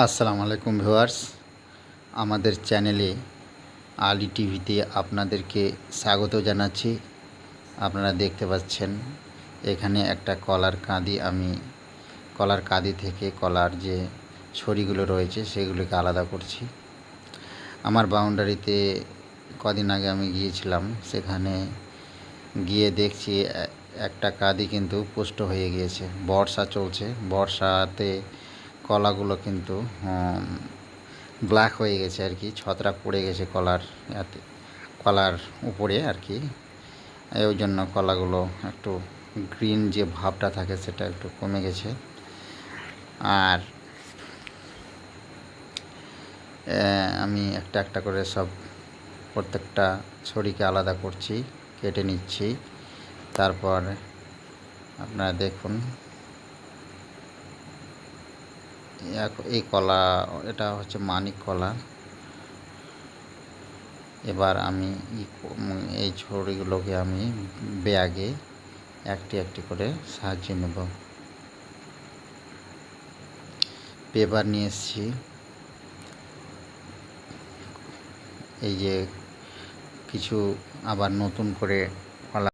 আসসালামু আলাইকুম ভিউয়ার্স। আমাদের চ্যানেলে আলি টিভিতে আপনাদেরকে স্বাগত জানাচ্ছি। আপনারা দেখতে পাচ্ছেন, এখানে একটা কলার কাঁদি আমি, কলার কাঁদি থেকে কলার যে ছড়িগুলো রয়েছে সেগুলোকে আলাদা করছি। আমার বাউন্ডারিতে কদিন আগে আমি গিয়েছিলাম, সেখানে গিয়ে দেখছি একটা কাঁদি কিন্তু পুষ্ট হয়ে গিয়েছে। বর্ষা চলছে, বর্ষাতে কলাগুলো কিন্তু ব্ল্যাক হয়ে গেছে আর কি, ছত্রাক পড়ে গেছে কলার কলার উপরে আর কি। ওই জন্য কলাগুলো একটু গ্রিন যে ভাবটা থাকে সেটা একটু কমে গেছে। আর আমি একটা একটা করে সব প্রত্যেকটা ছড়িকে আলাদা করছি, কেটে নিচ্ছি। তারপর আপনারা দেখুন এই কলা, এটা হচ্ছে মানিক কলা। এবার আমি এই ছড়িগুলোকে আমি ব্যাগে একটি একটি করে সাহায্য নেব। পেপার নিয়ে এসেছি। এই যে কিছু আবার নতুন করে